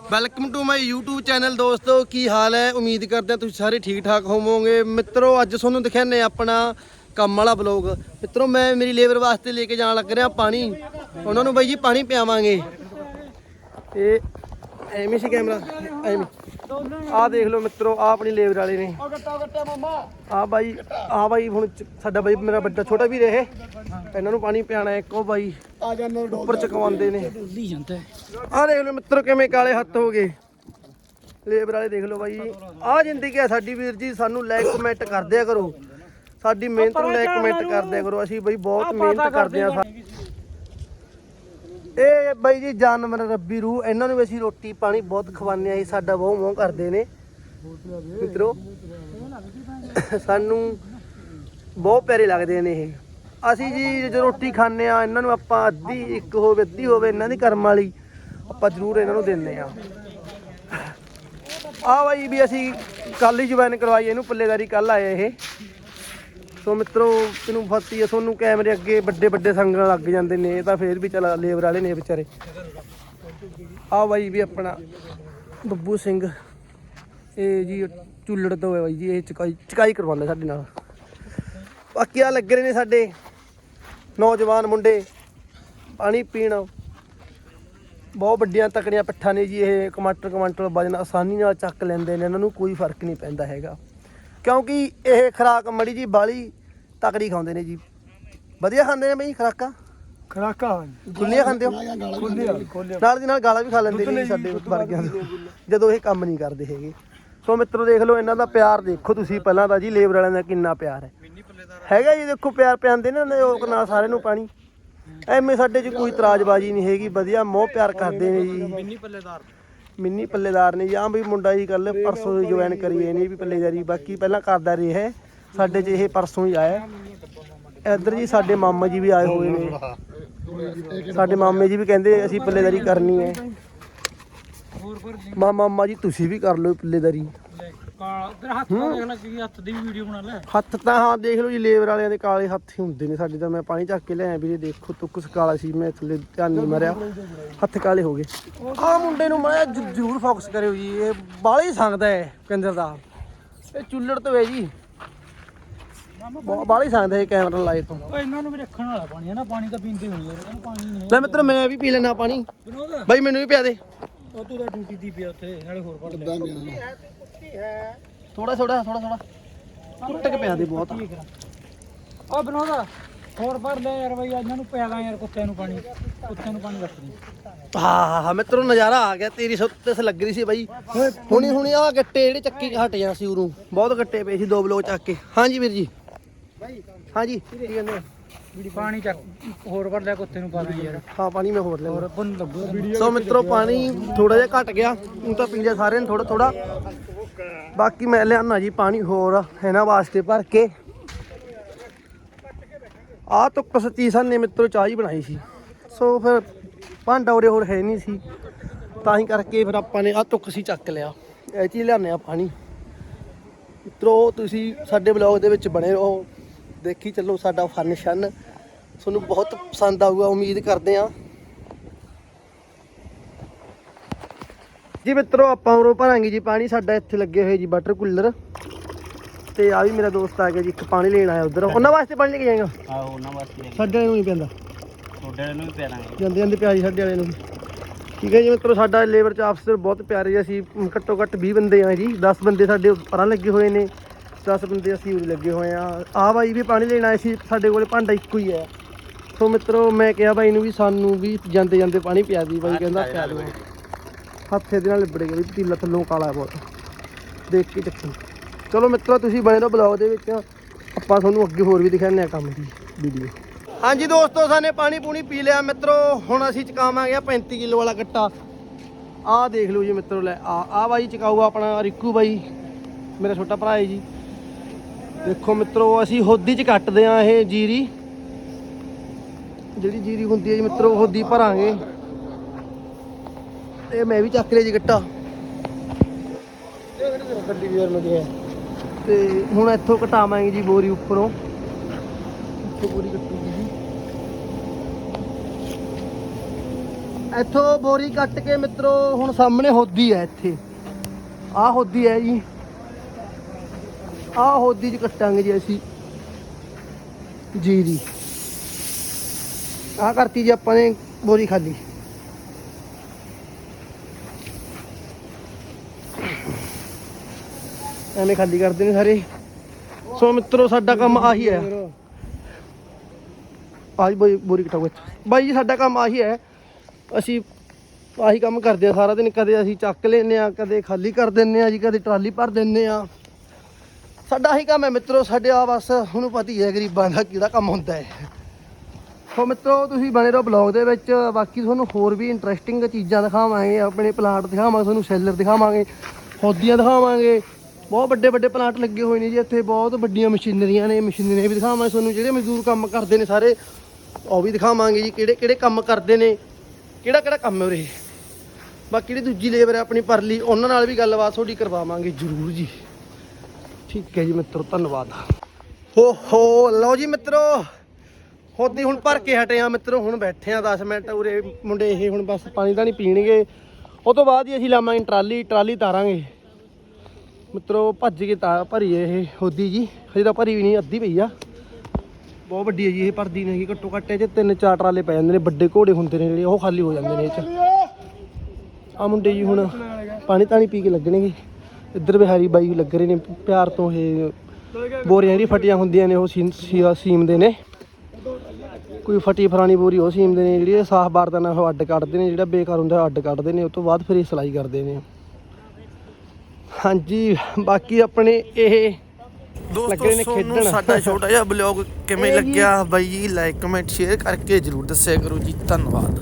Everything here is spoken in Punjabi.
Welcome to my YouTube channel ਦੋਸਤੋ, ਕੀ ਹਾਲ ਹੈ? ਉਮੀਦ ਕਰਦੇ ਹਾਂ ਤੁਸੀਂ ਸਾਰੇ ਠੀਕ ਠਾਕ ਹੋਵੋਗੇ। ਮਿੱਤਰੋ, ਅੱਜ ਤੁਹਾਨੂੰ ਦਿਖਾਉਂਦੇ ਆਪਣਾ ਕੰਮ ਵਾਲਾ ਬਲੌਗ ਮਿੱਤਰੋ, ਮੈਂ ਮੇਰੀ ਲੇਬਰ ਵਾਸਤੇ ਲੈ ਕੇ ਜਾਣ ਲੱਗ ਰਿਹਾ ਪਾਣੀ। ਉਹਨਾਂ ਨੂੰ ਬਾਈ ਜੀ ਪਾਣੀ ਪਿਆਵਾਂਗੇ। ਇਹ ਐਵੇਂ ਸੀ ਕੈਮਰਾ ਐਵੇਂ। ਆਹ ਦੇਖ ਲਓ ਮਿੱਤਰੋ ਆਹ ਆਪਣੀ ਲੇਬਰ ਵਾਲੇ ਨੇ। ਆ ਬਾਈ ਆ ਬਾਈ ਹੁਣ ਚ- ਸਾਡਾ ਬਾਈ ਮੇਰਾ ਵੱਡਾ ਛੋਟਾ ਵੀ ਰਹੇ ਇਹਨਾਂ ਨੂੰ ਪਾਣੀ ਪਿਆਣਾ ਇੱਕ ਉਹ ਬਾਈ। ਆ ਜਾਣਾ ਉੱਪਰ ਚਕਵਾਉਂਦੇ ਨੇ। ਡੋਲੀ ਜਾਂਦਾ ਆਹ ਦੇਖ ਲਓ ਮਿੱਤਰੋ ਕਿਵੇਂ ਕਾਲੇ ਹੱਥ ਹੋ ਗਏ। ਲੇਬਰ ਵਾਲੇ ਦੇਖ ਲਓ ਬਾਈ। ਆਹ ਜ਼ਿੰਦਗੀ ਹੈ ਸਾਡੀ ਵੀਰ ਜੀ ਸਾਨੂੰ ਲਾਈਕ ਕਮੈਂਟ ਕਰ ਦਿਆ ਕਰੋ। ਸਾਡੀ ਮਿਹਨਤ ਨੂੰ ਲਾਈਕ ਕਮੈਂਟ ਕਰ ਦਿਆ ਕਰੋ। ਅਸੀਂ ਬਈ ਬਹੁਤ ਮਿਹਨਤ ਕਰਦੇ ਆ ਇਹ ਬਾਈ ਜੀ ਜਾਨਵਰ, ਰੱਬੀ ਰੂਹ, ਇਹਨਾਂ ਨੂੰ ਵੀ ਅਸੀਂ ਰੋਟੀ ਪਾਣੀ ਬਹੁਤ ਖਵਾਉਂਦੇ ਆ ਜੀ, ਸਾਡਾ ਬਹੁਤ ਮੋਹ ਕਰਦੇ ਨੇ। ਮਿੱਤਰੋ, ਸਾਨੂੰ ਬਹੁਤ ਪਿਆਰੇ ਲੱਗਦੇ ਨੇ ਇਹ। ਅਸੀਂ ਜੀ ਜਦੋਂ ਰੋਟੀ ਖਾਂਦੇ ਆ ਇਹਨਾਂ ਨੂੰ ਆਪਾਂ ਅੱਧੀ, ਇੱਕ ਹੋਵੇ, ਅੱਧੀ ਹੋਵੇ, ਇਹਨਾਂ ਦੀ ਕਰਮ ਵਾਲੀ, ਆਪਾਂ ਜ਼ਰੂਰ ਇਹਨਾਂ ਨੂੰ ਦਿੰਦੇ ਆ ਆ ਬਾਈ ਵੀ ਅਸੀਂ ਕੱਲ ਹੀ ਜੁਆਇਨ ਕਰਵਾਈ, ਇਹਨੂੰ ਪੱਲੇਦਾਰੀ ਕੱਲ ਆਏ ਇਹ। ਸੋ ਮਿੱਤਰੋ, ਤੈਨੂੰ ਫਤੀ ਹੈ ਤੁਹਾਨੂੰ ਕੈਮਰੇ ਅੱਗੇ ਵੱਡੇ ਵੱਡੇ ਸੰਗਣ ਲੱਗ ਜਾਂਦੇ ਨੇ, ਇਹ ਤਾਂ ਫੇਰ ਵੀ ਚਲਾ ਲੇਬਰ ਵਾਲੇ ਨੇ ਵਿਚਾਰੇ। ਆ ਬਾਈ ਵੀ ਆਪਣਾ ਬੱਬੂ ਸਿੰਘ। ਇਹ ਜੀ ਚੁੱਲੜ ਤੋਂ ਹੈ ਬਾਈ ਜੀ, ਇਹ ਚਕਾਈ ਚਕਾਈ ਕਰਵਾਉਂਦੇ ਸਾਡੇ ਨਾਲ। ਬਾਕੀ ਆ ਲੱਗੇ ਰਹੇ ਨੇ ਸਾਡੇ ਨੌਜਵਾਨ ਮੁੰਡੇ, ਪਾਣੀ ਪੀਣ। ਬਹੁਤ ਵੱਡੀਆਂ ਤਕੜੀਆਂ ਪੱਠਾਂ ਨੇ ਜੀ, ਇਹ ਕਮਾਂਟਰ ਕਮਾਂਟਰ ਵਜਨ ਆਸਾਨੀ ਨਾਲ ਚੱਕ ਲੈਂਦੇ ਨੇ, ਇਹਨਾਂ ਨੂੰ ਕੋਈ ਫ਼ਰਕ ਨਹੀਂ ਪੈਂਦਾ ਹੈਗਾ। ਕਿਉਂਕਿ ਇਹ ਖਰਾਕ ਮੜੀ ਜੀ ਬਾਲੀ ਤਕੜੀ ਖਾਂਦੇ ਨੇ ਜੀ। ਵਧੀਆ ਖਾਂਦੇ ਨੇ ਬਈ ਖਰਾਕਾਂ? ਖਰਾਕਾ ਖੁੱਲੀਆਂ ਖਾਂਦੇ ਹੋ? ਖੋਲਿਆ ਖੋਲਿਆ ਨਾਲ ਦੀ ਨਾਲ ਗਾਲਾਂ ਵੀ ਖਾ ਲੈਂਦੇ ਨੇ ਜੀ ਸਾਡੇ ਵਰਗਿਆਂ ਤੋਂ। ਜਦੋਂ ਇਹ ਕੰਮ ਨਹੀਂ ਕਰਦੇ ਹੈਗੇ। ਸੋ ਮਿੱਤਰੋ ਦੇਖ ਲਓ ਇਹਨਾਂ ਦਾ ਪਿਆਰ ਦੇਖੋ ਤੁਸੀਂ ਪਹਿਲਾਂ ਤਾਂ ਜੀ ਲੇਬਰ ਵਾਲਿਆਂ ਦਾ ਕਿੰਨਾ ਪਿਆਰ ਹੈ। ਹੈਗਾ ਜੀ ਦੇਖੋ ਪਿਆਰ ਪਿਆਂਦੇ ਨੇ ਲੋਕ ਨਾਲ ਸਾਰਿਆਂ ਨੂੰ ਪਾਣੀ। ਐਵੇਂ ਸਾਡੇ 'ਚ ਕੋਈ ਇਤਰਾਜ਼ਬਾਜ਼ੀ ਨਹੀਂ ਹੈਗੀ ਵਧੀਆ ਮੋਹ ਪਿਆਰ ਕਰਦੇ ਨੇ ਜੀ। ਮਿੰਨੀ ਪੱਲੇਦਾਰ ਮਿੰਨੀ ਪੱਲੇਦਾਰ ਨੇ ਜਾਂ ਵੀ ਮੁੰਡਾ ਜੀ ਕੱਲ ਪਰਸੋਂ ਜੁਆਇਨ ਕਰੀ ਇਹਨੇ ਵੀ ਪੱਲੇਦਾਰੀ ਬਾਕੀ ਪਹਿਲਾਂ ਕਰਦਾ ਰਿਹਾ ਹੈ ਸਾਡੇ 'ਚ ਇਹ ਪਰਸੋਂ ਹੀ ਆਇਆ। ਇੱਧਰ ਜੀ ਸਾਡੇ ਮਾਮਾ ਜੀ ਵੀ ਆਏ ਹੋਏ ਨੇ। ਸਾਡੇ ਮਾਮੇ ਜੀ ਵੀ ਕਹਿੰਦੇ ਅਸੀਂ ਪੱਲੇਦਾਰੀ ਕਰਨੀ ਹੈ। ਹੋਰ ਹੋਰ ਮਾ ਮਾਮਾ ਜੀ ਤੁਸੀਂ ਵੀ ਕਰ ਲਓ ਪੱਲੇਦਾਰੀ। ਕਾਲ ਤੇਰਾ ਹੱਥ ਨਾਲ ਦੇਖ ਲੈ ਕਿ ਹੱਥ ਦੀ ਵੀ ਵੀਡੀਓ ਬਣਾ ਲੈ। ਹੱਥ ਤਾਂ ਹਾਂ ਦੇਖ ਲਓ ਜੀ ਲੇਬਰ ਵਾਲਿਆਂ ਦੇ ਕਾਲੇ ਹੱਥ ਹੀ ਹੁੰਦੇ ਨੇ ਸਾਡੇ ਤਾਂ। ਮੈਂ ਪਾਣੀ ਚੱਕ ਕੇ ਲਿਆਇਆ ਵੀਰੇ ਦੇਖੋ ਤੁੱਕ ਕਾਲਾ ਸੀ ਮੈਂ ਥੱਲੇ ਧਿਆਨ ਨਹੀਂ ਮਾਰਿਆ। ਹੱਥ ਕਾਲੇ ਹੋ ਗਏ। ਆਹ ਮੁੰਡੇ ਨੂੰ ਮੈਂ ਜ਼ਰੂਰ ਫੋਕਸ ਕਰਿਓ ਜੀ ਇਹ ਬਾਹਲਾ ਹੀ ਸੰਗਦਾ ਹੈ ਕੰਜਰ ਦਾ। ਇਹ ਚੁੱਲੜ ਤੋਂ ਹੈ ਜੀ। ਬਾਹਲਾ ਹੀ ਸੰਗਦਾ ਇਹ ਕੈਮਰਾ ਲਾਏ ਤੋਂ। ਓ ਇਹਨਾਂ ਨੂੰ ਵੀ ਰੱਖਣ ਵਾਲਾ ਪਾਣੀ ਹੈ ਨਾ ਪਾਣੀ ਤਾਂ ਪੀਂਦੇ ਹੋਣੀ ਯਾਰ ਇਹਨਾਂ ਨੂੰ ਪਾਣੀ ਨਹੀਂ ਲੈ ਮਿੱਤਰ ਮੈਂ ਵੀ ਪੀ ਲੈਣਾ ਪਾਣੀ। ਬਾਈ ਮੈਨੂੰ ਵੀ ਪਿਆ ਦੇ। ਉਹ ਤੂੰ ਤਾਂ ਡਿਊਟੀ ਦੀ ਪਿਆ ਉੱਥੇ ਨਾਲੇ ਹੋਰ ਪੜ ਲੈ। ਥੋੜਾ ਥੋੜਾ ਥੋੜਾ ਥੋੜਾ ਕੁੱਟ ਕੇ ਪਿਆ ਦੇ ਬਹੁਤ। ਓ ਵਿਨੋਦ ਹੋਰ ਭਰ ਲੈ ਯਾਰ ਬਈ ਇਹਨਾਂ ਨੂੰ ਪਿਆ ਦਾਂ ਯਾਰ ਕੁੱਤਿਆਂ ਨੂੰ ਪਾਣੀ। ਕੁੱਤਿਆਂ ਨੂੰ ਪਾਣੀ ਰੱਖ ਦੇ। ਹਾਂ ਹਾਂ ਮਿੱਤਰੋ ਨਜ਼ਾਰਾ ਆ ਗਿਆ। ਤੇਰੀ ਸੁੱਤੇ ਸੇ ਲੱਗ ਰਹੀ ਸੀ ਬਾਈ। ਹੁਣੀ ਹੁਣੀ ਆ ਗੱਟੇ ਜਿਹੜੇ ਚੱਕੀ ਕੇ ਹਟ ਜਾਂ ਸੀ ਉਰੋਂ। ਬਹੁਤ ਗੱਟੇ ਪਏ ਸੀ ਦੋ ਬਲੋ ਚੱਕ ਕੇ। ਹਾਂਜੀ ਵੀਰ ਜੀ। ਹਾਂਜੀ। ਕੀ ਕਹਿੰਦੇ ਆ? ਪਾਣੀ ਚੱਕ ਹੋਰ ਭਰ ਲੈ ਕੁੱਤੇ ਨੂੰ ਪਾ ਦਾਂ ਯਾਰ। ਹਾਂ ਪਾਣੀ ਮੈਂ ਹੋਰ ਹੋਰ ਲੈਣਾ ਬੁੰਨ ਲੱਗੂ। ਸੋ ਮਿੱਤਰੋ ਪਾਣੀ ਥੋੜਾ ਜਿਹਾ ਘਟ ਗਿਆ। ਉਹ ਤਾਂ ਪੀਂਦੇ ਸਾਰਿਆਂ ਨੇ ਥੋੜਾ ਥੋੜਾ ਬਾਕੀ ਮੈਂ ਲਿਆਣਾ ਜੀ ਪਾਣੀ ਹੋਰ ਇਹਨਾਂ ਵਾਸਤੇ ਭਰ ਕੇ। ਆ ਤੋਂ ਕਸਤੀ ਨੇ ਮਿੱਤਰੋ ਚਾਹ ਹੀ ਬਣਾਈ ਸੀ। ਸੋ ਫਿਰ ਭਾਂਡਾ ਉਰੇ ਹੋਰ ਹੈ ਨਹੀਂ ਸੀ। ਤਾਂ ਹੀ ਕਰਕੇ ਫਿਰ ਆਪਾਂ ਨੇ ਆ ਤੁੱਕ ਸੀ ਚੱਕ ਲਿਆ। ਇਹ ਚੀਜ਼ ਲਿਆਨੇ ਆ ਪਾਣੀ। ਮਿੱਤਰੋ, ਤੁਸੀਂ ਸਾਡੇ ਬਲੌਗ ਦੇ ਵਿੱਚ ਬਣੇ ਰਹੋ। ਦੇਖੀ ਚੱਲੋ ਸਾਡਾ ਫਨ ਸ਼ਨ। ਤੁਹਾਨੂੰ ਬਹੁਤ ਪਸੰਦ ਆਊਗਾ, ਉਮੀਦ ਕਰਦੇ ਆ ਜੀ ਮਿੱਤਰੋ ਆਪਾਂ ਉਰੋਂ ਭਰਾਂਗੇ ਜੀ ਪਾਣੀ। ਸਾਡਾ ਇੱਥੇ ਲੱਗੇ ਹੋਏ ਜੀ ਵਾਟਰ ਕੂਲਰ ਤੇ ਆ ਵੀ ਮੇਰਾ ਦੋਸਤ ਆ ਗਿਆ ਜੀ ਇੱਕ ਪਾਣੀ ਲੈਣ ਆਇਆ ਉਧਰ। ਉਹਨਾਂ ਵਾਸਤੇ ਪਾਣੀ ਲੈ ਕੇ ਜਾਏਗਾ? ਆਹੋ ਉਹਨਾਂ ਵਾਸਤੇ ਸਾਡੇ ਵਾਲੇ ਨੂੰ ਨਹੀਂ ਪੈਂਦਾ। ਤੁਹਾਡੇ ਨੂੰ ਵੀ ਪਿਆਰਾਂਗੇ। ਜਾਂਦੇ ਜਾਂਦੇ ਪਿਆ ਜੀ ਸਾਡੇ ਵਾਲੇ ਨੂੰ ਵੀ। ਠੀਕ ਹੈ ਜੀ ਮਿੱਤਰੋ ਸਾਡਾ ਲੇਬਰ ਚ ਅਫਸਰ ਬਹੁਤ ਪਿਆਰੇ ਜੀ ਅਸੀਂ ਅਮ, ਘੱਟੋ ਘੱਟ 20 ਬੰਦੇ ਆ ਜੀ। 10 ਬੰਦੇ ਸਾਡੇ ਪਰਾਂ ਲੱਗੇ ਹੋਏ ਨੇ। 10 ਬੰਦੇ ਅਸੀਂ ਉਰੇ ਲੱਗੇ ਹੋਏ ਆ। ਆ ਬਾਈ ਵੀ ਪਾਣੀ ਲੈਣ ਆਏ ਸੀ। ਸਾਡੇ ਕੋਲੇ ਭਾਂਡਾ ਇੱਕੋ ਹੀ ਹੈ ਸੋ ਮਿੱਤਰੋ ਮੈਂ ਕਿਹਾ ਬਾਈ ਨੂੰ ਵੀ ਸਾਨੂੰ ਵੀ ਜਾਂਦੇ ਜਾਂਦੇ ਪਾਣੀ ਪਿਆ ਦੀ। ਬਾਈ ਕਹਿੰਦਾ ਪਿਆ ਦਿਓ। ਹੱਥੇ ਦੇ ਨਾਲ ਲਿਬੜ ਗਿਆ ਵੀ ਪਤੀਲਾ ਥੱਲੋਂ ਕਾਲਾ ਹੈ ਬਹੁਤ। ਦੇਖ ਕੇ ਚੱਕੀ ਚਲੋ ਮਿੱਤਰੋ, ਤੁਸੀਂ ਬਣੇ ਰਹੋ ਬਲੌਗ ਦੇ ਵਿੱਚ। ਆਪਾਂ ਤੁਹਾਨੂੰ ਅੱਗੇ ਹੋਰ ਵੀ ਦਿਖਾਉਂਦੇ ਆ ਕੰਮ ਦੀ ਵੀਡੀਓ ਹਾਂਜੀ ਦੋਸਤੋ, ਸਾਨੇ ਪਾਣੀ ਪੂਣੀ ਪੀ ਲਿਆ ਮਿੱਤਰੋ। ਹੁਣ ਅਸੀਂ ਚਕਾਵਾਂਗੇ 35 ਕਿਲੋ ਵਾਲਾ ਗੱਟਾ। ਆਹ ਦੇਖ ਲਓ ਜੀ ਮਿੱਤਰੋ, ਲੈ ਆ ਆ ਬਾਈ ਚਕਾਊਗਾ ਆਪਣਾ ਰਿੱਕੂ ਬਾਈ, ਮੇਰਾ ਛੋਟਾ ਭਰਾ ਹੈ ਜੀ। ਦੇਖੋ ਮਿੱਤਰੋ, ਅਸੀਂ ਹੋਦੀ ਚ ਕੱਟਦੇ ਆ ਇਹ ਜੀਰੀ। ਜਿਹੜੀ ਜੀਰੀ ਹੁੰਦੀ ਹੈ ਜੀ ਮਿੱਤਰੋ ਹੋਦੀ ਭਰਾਂਗੇ। ਇਹ ਮੈਂ ਵੀ ਚੱਕ ਲਿਆ ਜੀ ਗੱਟਾ। ਤੇ ਹੁਣ ਇੱਥੋਂ ਘਟਾਵਾਂਗੇ ਜੀ ਬੋਰੀ ਉੱਪਰੋਂ। ਇੱਥੋਂ ਬੋਰੀ ਕੱਟੂਗੀ ਜੀ। ਇੱਥੋਂ ਬੋਰੀ ਕੱਟ ਕੇ ਮਿੱਤਰੋ ਹੁਣ ਸਾਹਮਣੇ ਹੋਦੀ ਹੈ ਇੱਥੇ। ਆਹ ਹੋਦੀ ਹੈ ਜੀ। ਆਹ ਹੋਦੀ ਚ ਕੱਟਾਂਗੇ ਜੀ ਅਸੀਂ। ਜੀ ਜੀ। ਆਹ ਕਰਤੀ ਜੀ ਆਪਾਂ ਨੇ ਬੋਰੀ ਖਾਲੀ। ਐਵੇਂ ਖਾਲੀ ਕਰਦੇ ਨੇ ਸਾਰੇ। ਸੋ ਮਿੱਤਰੋ, ਸਾਡਾ ਕੰਮ ਆਹੀ ਹੈ। ਆਹੀ ਬੋਰੀ ਬੋਰੀ ਕਟਾਓ ਬਾਈ ਜੀ, ਸਾਡਾ ਕੰਮ ਆਹੀ ਹੈ। ਅਸੀਂ ਆਹੀ ਕੰਮ ਕਰਦੇ ਆ ਸਾਰਾ ਦਿਨ। ਕਦੇ ਅਸੀਂ ਚੱਕ ਲੈਨੇ ਆ, ਕਦੇ ਖਾਲੀ ਕਰ ਦਿੰਨੇ ਆ ਜੀ, ਕਦੇ ਟਰਾਲੀ ਭਰ ਦਿੰਨੇ ਆ। ਸਾਡਾ ਆਹੀ ਕੰਮ ਹੈ ਮਿੱਤਰੋ। ਸਾਡੇ ਆ ਬਸ ਤੁਹਾਨੂੰ ਪਤਾ ਹੀ ਹੈ ਗਰੀਬਾਂ ਦਾ ਕਿਹੜਾ ਕੰਮ ਹੁੰਦਾ ਹੈ। ਸੋ ਮਿੱਤਰੋ, ਤੁਸੀਂ ਬਣੇ ਰਹੋ ਬਲੌਗ ਦੇ ਵਿੱਚ। ਬਾਕੀ ਤੁਹਾਨੂੰ ਹੋਰ ਵੀ ਇੰਟਰਸਟਿੰਗ ਚੀਜ਼ਾਂ ਦਿਖਾਵਾਂਗੇ। ਆਪਣੇ ਪਲਾਂਟ ਦਿਖਾਵਾਂਗੇ, ਤੁਹਾਨੂੰ ਸੈਲਰ ਦਿਖਾਵਾਂਗੇ ਹੌਦੀਆਂ ਦਿਖਾਵਾਂਗੇ। ਬਹੁਤ ਵੱਡੇ ਵੱਡੇ ਪਲਾਂਟ ਲੱਗੇ ਹੋਏ ਨੇ ਜੀ, ਇੱਥੇ ਬਹੁਤ ਵੱਡੀਆਂ ਮਸ਼ੀਨਰੀਆਂ ਨੇ, ਮਸ਼ੀਨਰੀਆਂ ਵੀ ਦਿਖਾਵਾਂਗੇ ਤੁਹਾਨੂੰ, ਜਿਹੜੇ ਮਜ਼ਦੂਰ ਕੰਮ ਕਰਦੇ ਨੇ ਸਾਰੇ, ਉਹ ਵੀ ਦਿਖਾਵਾਂਗੇ ਜੀ, ਕਿਹੜੇ ਕਿਹੜੇ ਕੰਮ ਕਰਦੇ ਨੇ, ਕਿਹੜਾ ਕਿਹੜਾ ਕੰਮ ਹੈ ਉਰੇ? ਬਾਕੀ ਜਿਹੜੀ ਦੂਜੀ ਲੇਬਰ ਹੈ ਆਪਣੀ ਪਰਲੀ, ਉਹਨਾਂ ਨਾਲ ਵੀ ਗੱਲਬਾਤ ਤੁਹਾਡੀ ਕਰਵਾਵਾਂਗੇ ਜ਼ਰੂਰ ਜੀ। ਠੀਕ ਹੈ ਜੀ ਮਿੱਤਰੋ, ਧੰਨਵਾਦ। ਹੋ ਹੋ, ਲਓ ਜੀ ਮਿੱਤਰੋ ਹੋਦੀ ਹੁਣ ਭਰ ਕੇ ਹਟੇ ਆ ਮਿੱਤਰੋ, ਹੁਣ ਬੈਠੇ ਆ 10 ਮਿੰਟ ਉਰੇ, ਮੁੰਡੇ ਇਹ ਹੁਣ ਬਸ ਪਾਣੀ ਤਾਂ ਨਹੀਂ ਪੀਣਗੇ। ਉਹ ਤੋਂ ਬਾਅਦ ਹੀ ਅਸੀਂ ਲਾਵਾਂਗੇ ਟਰਾਲੀ ਟਰਾਲੀ ਤਾਰਾਂਗੇ। ਮਿੱਤਰੋ ਭੱਜ ਕੇ ਤਾਂ ਭਰੀ ਇਹ ਹੋਦੀ ਜੀ। ਹਜੇ ਤਾਂ ਭਰੀ ਵੀ ਨਹੀਂ, ਅੱਧੀ ਪਈ ਆ। ਬਹੁਤ ਵੱਡੀ ਹੈ ਜੀ ਇਹ, ਭਰਦੀ ਨਹੀਂ ਹੈਗੀ, ਘੱਟੋ ਘੱਟ ਇਹ 'ਚ ਤਿੰਨ ਚਾਰ ਟਰਾਲੇ ਪੈ ਜਾਂਦੇ ਨੇ, ਵੱਡੇ ਘੋੜੇ ਹੁੰਦੇ ਨੇ ਜਿਹੜੇ, ਉਹ ਖਾਲੀ ਹੋ ਜਾਂਦੇ ਨੇ ਇਹ ਚ। ਆ ਮੁੰਡੇ ਜੀ ਹੁਣ ਪਾਣੀ ਤਾਣੀ ਪੀ ਕੇ ਲੱਗਣਗੇ। ਇੱਧਰ ਬਿਹਾਰੀ ਬਾਈ ਵੀ ਲੱਗ ਰਹੇ ਨੇ, ਪਿਆਰ ਤੋਂ ਇਹ ਬੋਰੀਆਂ ਜਿਹੜੀ ਫਟੀਆਂ ਹੁੰਦੀਆਂ ਨੇ, ਉਹ ਸੀਮ ਸੀਮਦੇ ਨੇ। ਕੋਈ ਫਟੀ ਫਰਾਣੀ ਬੋਰੀ ਉਹ ਸੀਮਦੇ ਨੇ, ਜਿਹੜੀ ਸਾਫ਼ ਬਾਰਦਾਨਾ ਉਹ ਅੱਡ ਕੱਢਦੇ ਨੇ, ਜਿਹੜਾ ਬੇਕਾਰ ਹੁੰਦਾ, ਅੱਡ ਕੱਢਦੇ ਨੇ ਉਸ ਤੋਂ ਬਾਅਦ ਫਿਰ ਇਹ ਸਲਾਈ ਕਰਦੇ ਨੇ। ਹਾਂਜੀ ਬਾਕੀ ਆਪਣੇ ਇਹ ਲੱਗੇ ਨੇ ਖੇਡਣ। ਸਾਡਾ ਛੋਟਾ ਜਿਹਾ ਬਲੌਗ ਕਿਵੇਂ ਲੱਗਿਆ? ਬਾਈ ਜੀ ਲਾਈਕ ਕਮੈਂਟ ਸ਼ੇਅਰ ਕਰਕੇ ਜਰੂਰ ਦੱਸਿਆ ਕਰੋ ਜੀ। ਧੰਨਵਾਦ।